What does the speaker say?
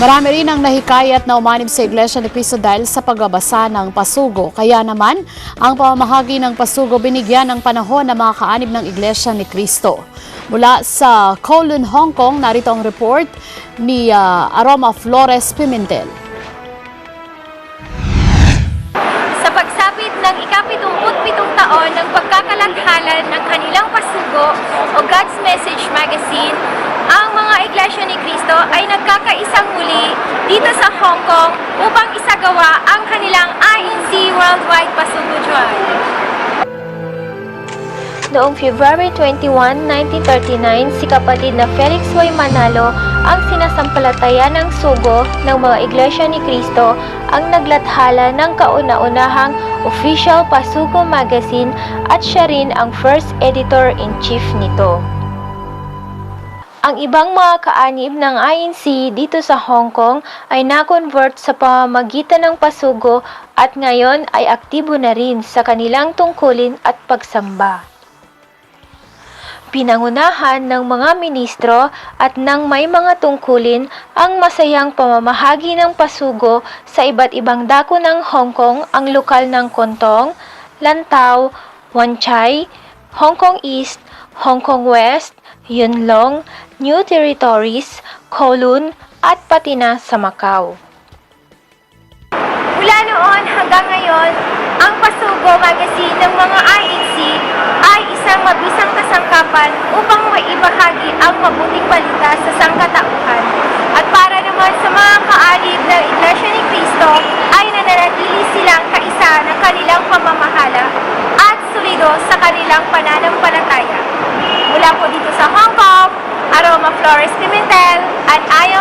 Marami rin ang nahikayat na umanib sa Iglesia ni Cristo dahil sa pagbabasa ng pasugo. Kaya naman, ang pamamahagi ng pasugo binigyan ng panahon ng mga kaanib ng Iglesia ni Cristo. Mula sa Kowloon, Hong Kong, narito ang report ni ah, Aroma Flores Pimentel. sa pagsapit ng ikapitumput-pitong taon ng pagkakalathalan ng kanilang pasugo o God's Message Magazine, ang mga Iglesia ni Cristo ay nagkakaisang muli dito sa Hong Kong upang isagawa ang kanilang INC Worldwide Drive. Noong February 21, 1939, si kapatid na Felix Y. Manalo ang sinasampalataya ng sugo ng mga Iglesia ni Cristo ang naglathala ng kauna-unahang official Pasugo magazine at siya rin ang first editor-in-chief nito. Ang ibang mga kaanib ng INC dito sa Hong Kong ay na-convert sa pamamagitan ng pasugo at ngayon ay aktibo na rin sa kanilang tungkulin at pagsamba. Pinangunahan ng mga ministro at ng may mga tungkulin ang masayang pamamahagi ng pasugo sa iba't ibang dako ng Hong Kong ang lokal ng Kontong, Lantau, Wan Chai, Hong Kong East, Hong Kong West, Yunlong, New Territories, Kowloon at pati na sa Macau. Mula noon hanggang ngayon, ang Pasugo Magazine ng mga INC ay isang mabisang kasangkapan upang maibahagi ang mabuting balita sa sangkatauhan. At para naman sa mga kaalib ng Iglesia ni Cristo ay nananatili silang kaisa ng kanilang pamamahala at solido sa kanilang pananampalataya. Mula po dito sa Hong Kong, Aroma Flores Pimentel, and I am